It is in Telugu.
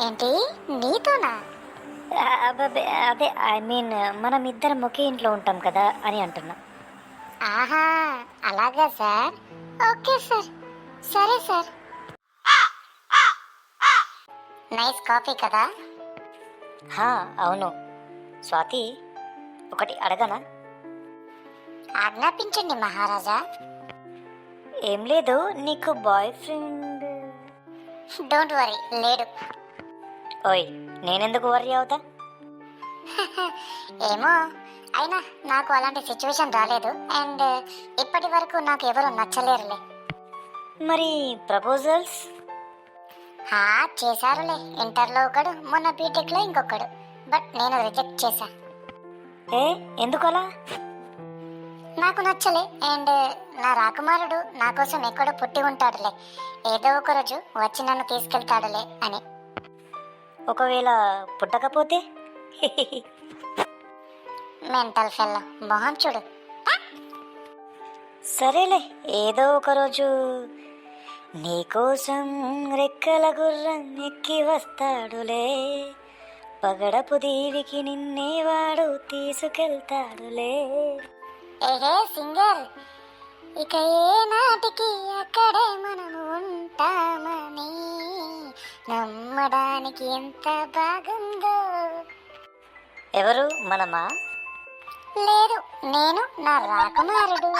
ఏంటి? నీతోనా? అదే ఐ మీన్ మనం ఇద్దరం ఒకే ఇంట్లో ఉంటాం కదా అని అంటున్నా. ఆహా అలాగా సార్. Okay sir. సరే సార్. నైస్ కాఫీ కదా? హా అవును. స్వాతి ఒకటి అడగనా? ఆజ్ఞాపించండి మహారాజా. ఏం లేదు నీకు బాయ్ ఫ్రెండ్. డోంట్ వరీ లేడు. ఓయ్ నేనెందుకు వర్రీ అవుతా? ఏమో అయినా నాకు అలాంటి సిచ్యువేషన్ రాలేదు. అండ్ ఇప్పటి వరకు నాకు ఎవరు నచ్చలేరులే. మరి ప్రపోజల్స్ హా చేశారులే. ఇంటర్లో ఒకడు మొన్న బీటెక్లో ఇంకొకడు. బట్ నేను రిజెక్ట్ చేశా. ఏ ఎందుకలా? నాకు నచ్చలే. అండ్ నా రాకుమారుడు నా కోసం ఎక్కడో పుట్టి ఉంటాడులే. ఏదో ఒక రోజు వచ్చి నన్ను తీసుకెళ్తాడులే అని. ఒకవేళ పుట్టకపోతే? మెంటల్ ఫెల్ల మొహం చూడు. సరేలే ఏదో ఒక రోజు నీకోసం రెక్కల గుర్రం ఎక్కి వస్తాడులే. పగడపు దీవికి నిన్నేవాడు తీసుకెళ్తాడులే. ఏహే సింగర్ ఇక ఏ నాటికి అక్కడే మనము నమ్మడానికి ఎంత బాగుందో. ఎవరు? మనమా? లేదు నేను నా రాకుమారుడు.